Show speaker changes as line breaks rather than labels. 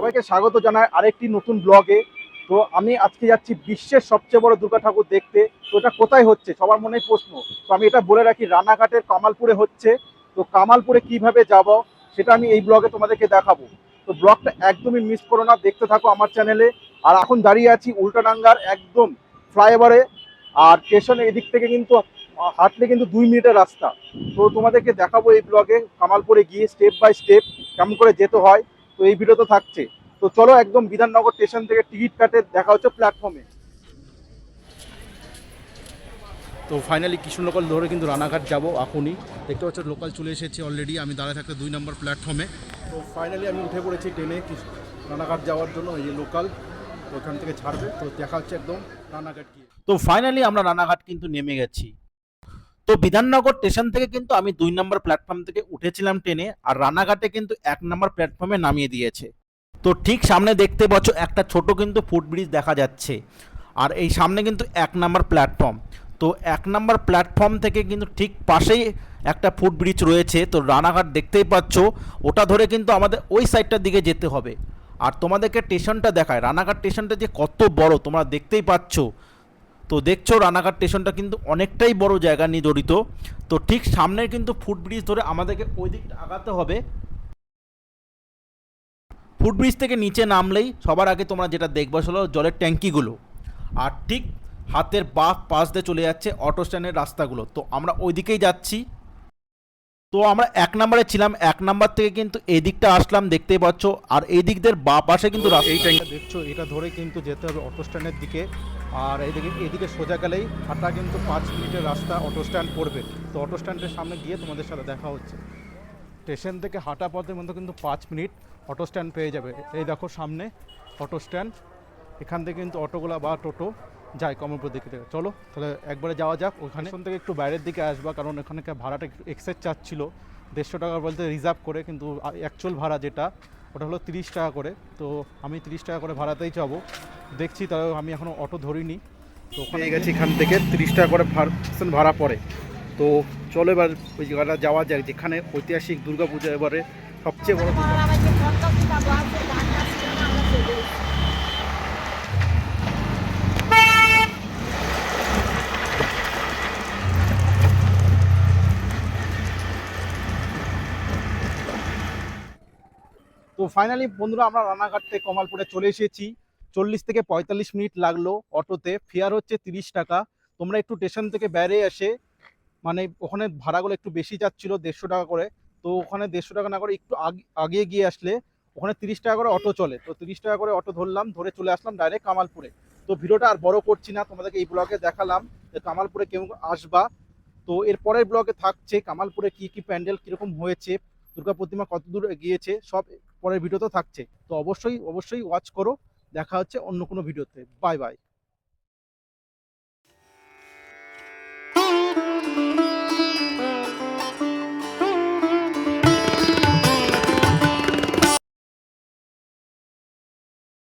সবাইকে স্বাগত জানাই আরেকটি নতুন ব্লগে। তো আমি আজকে যাচ্ছি বিশ্বের সবচেয়ে বড় দুর্গা ঠাকুর দেখতে। তো এটা কোথায় হচ্ছে? সবার মনে প্রশ্ন। তো আমি এটা বলে রাখি, রানাঘাটের কামালপুরে হচ্ছে। তো কামালপুরে কীভাবে যাব সেটা আমি এই ব্লগে তোমাদেরকে দেখাবো। তো ব্লগটা একদমই মিস করো না, দেখতে থাকো আমার চ্যানেলে। আর এখন দাঁড়িয়ে আছি উল্টাডাঙ্গার একদম ফ্লাইওভারে। আর স্টেশনে এদিক থেকে কিন্তু হাঁটলে কিন্তু দুই মিনিটের রাস্তা। তো তোমাদেরকে দেখাবো এই ব্লগে কামালপুরে গিয়ে স্টেপ বাই স্টেপ কেমন করে যেতে হয়। তো এই ভিডিও তো থাকছে। তো চলো একদম বিধাননগর স্টেশন থেকে টিকিট কাটে দেখা হচ্ছে প্ল্যাটফর্মে তো ফাইনালি কৃষ্ণনগর ধরে কিন্তু রানাঘাট যাব এখনই। দেখতে পাচ্ছ লোকাল চলে এসেছে অলরেডি আমি দাঁড়ায় থাকতে দুই নম্বর প্ল্যাটফর্মে তো ফাইনালি আমি উঠে পড়েছি ট্রেনে রানাঘাট যাওয়ার জন্য এই লোকাল ওখান থেকে ছাড়বে। তো দেখা হচ্ছে একদম রানাঘাট গিয়ে।
তো ফাইনালি আমরা রানাঘাট কিন্তু নেমে গেছি। তো বিধাননগর স্টেশন থেকে কিন্তু আমি দুই নম্বর প্ল্যাটফর্ম থেকে উঠেছিলাম ট্রেনে, আর রানাঘাটে কিন্তু এক নম্বর প্ল্যাটফর্মে নামিয়ে দিয়েছে। তো ঠিক সামনে দেখতে পাচ্ছ, একটা ছোট কিন্তু ফুটব্রিজ দেখা যাচ্ছে, আর এই সামনে কিন্তু এক নম্বর প্ল্যাটফর্ম তো এক নম্বর প্ল্যাটফর্ম থেকে কিন্তু ঠিক পাশেই একটা ফুটব্রিজ রয়েছে, তো রানাঘাট দেখতেই পাচ্ছ, ওটা ধরে কিন্তু আমাদের ওই সাইডটার দিকে যেতে হবে। আর তোমাদেরকে স্টেশনটা দেখায়, রানাঘাট স্টেশনটা যে কত বড়, তোমরা দেখতেই পাচ্ছ তো দেখছ রানাঘাট স্টেশনটা কিন্তু অনেকটাই বড় জায়গা নিয়ে জড়িত। তো ঠিক সামনে কিন্তু ফুটব্রিজ ধরে আমাদেরকে ওই দিকটা আগাতে হবে। ফুটব্রিজ থেকে নিচে নামলেই সবার আগে তোমরা যেটা দেখবে হলো জলের ট্যাঙ্কিগুলো। আর ঠিক হাতের বাঁ পাশ দিয়ে চলে যাচ্ছে অটো স্ট্যান্ডের রাস্তাগুলো। তো আমরা ওই দিকেই যাচ্ছি। তো আমরা এক নম্বরে ছিলাম, এক নাম্বার থেকে কিন্তু এই দিকটা আসলাম, দেখতেই পাচ্ছ। আর এই দিকদের বা পাশে কিন্তু
দেখছ, এটা ধরে কিন্তু যেতে হবে অটো স্ট্যান্ডের দিকে। আর এইদিকে এদিকে সোজা গেলেই হাঁটা কিন্তু পাঁচ মিনিটের রাস্তা অটো স্ট্যান্ড পড়বে। তো অটো স্ট্যান্ডের সামনে গিয়ে তোমাদের সাথে দেখা হচ্ছে। স্টেশন থেকে হাঁটা পথের মধ্যে কিন্তু পাঁচ মিনিট অটো স্ট্যান্ড পেয়ে যাবে। এই দেখো সামনে অটো স্ট্যান্ড। এখান থেকে কিন্তু অটোগুলা বা টোটো যায় কমলপুর দিকে থেকে। চলো তাহলে একবারে যাওয়া যাক। ওখানে ওখান থেকে একটু বাইরের দিকে আসবা কারণ এখানকার ভাড়াটা একটু এক্সেস চাচ্ছিল। দেড়শো টাকা বলতে রিজার্ভ করে কিন্তু অ্যাকচুয়াল ভাড়া যেটা ওটা হলো তিরিশ টাকা করে। তো আমি তিরিশ টাকা করে ভাড়াতেই যাব। দেখছি তাও আমি এখনও অটো ধরিনি। তো ওখানে গেছি এখান থেকে তিরিশ টাকা করে পার্সেন্ট ভাড়া পড়ে তো চলো এবার ওই জায়গাটা যাওয়া যাক যেখানে ঐতিহাসিক দুর্গাপূজা এবারে সবচেয়ে বড় দুর্গা। তো ফাইনালি বন্ধুরা আমরা রানাঘাট থেকে কমালপুরে চলে এসেছি। চল্লিশ থেকে পঁয়তাল্লিশ মিনিট লাগল অটোতে। ফেয়ার হচ্ছে তিরিশ টাকা। তোমরা একটু স্টেশন থেকে বেড়ে এসে মানে ওখানে ভাড়াগুলো একটু বেশি যাচ্ছিল, দেড়শো টাকা করে। তো ওখানে দেড়শো টাকা না করে একটু আগে গিয়ে আসলে ওখানে তিরিশ টাকা করে অটো চলে। তো তিরিশ টাকা করে অটো ধরলাম, ধরে চলে আসলাম ডাইরেক্ট কামালপুরে। তো ভিডিওটা আর বড় করছি না, তোমাদেরকে এই ব্লগে দেখালাম যে কামালপুরে কেমন আসবা। তো এর পরের ব্লগে থাকছে কামালপুরে কি কি প্যান্ডেল কীরকম হয়েছে, দুর্গা প্রতিমা কত দূর গিয়েছে সব পরের ভিডিওতে থাকছে। তো অবশ্যই অবশ্যই ওয়াচ করো। দেখা হচ্ছে অন্য কোনো ভিডিওতে বাই বাই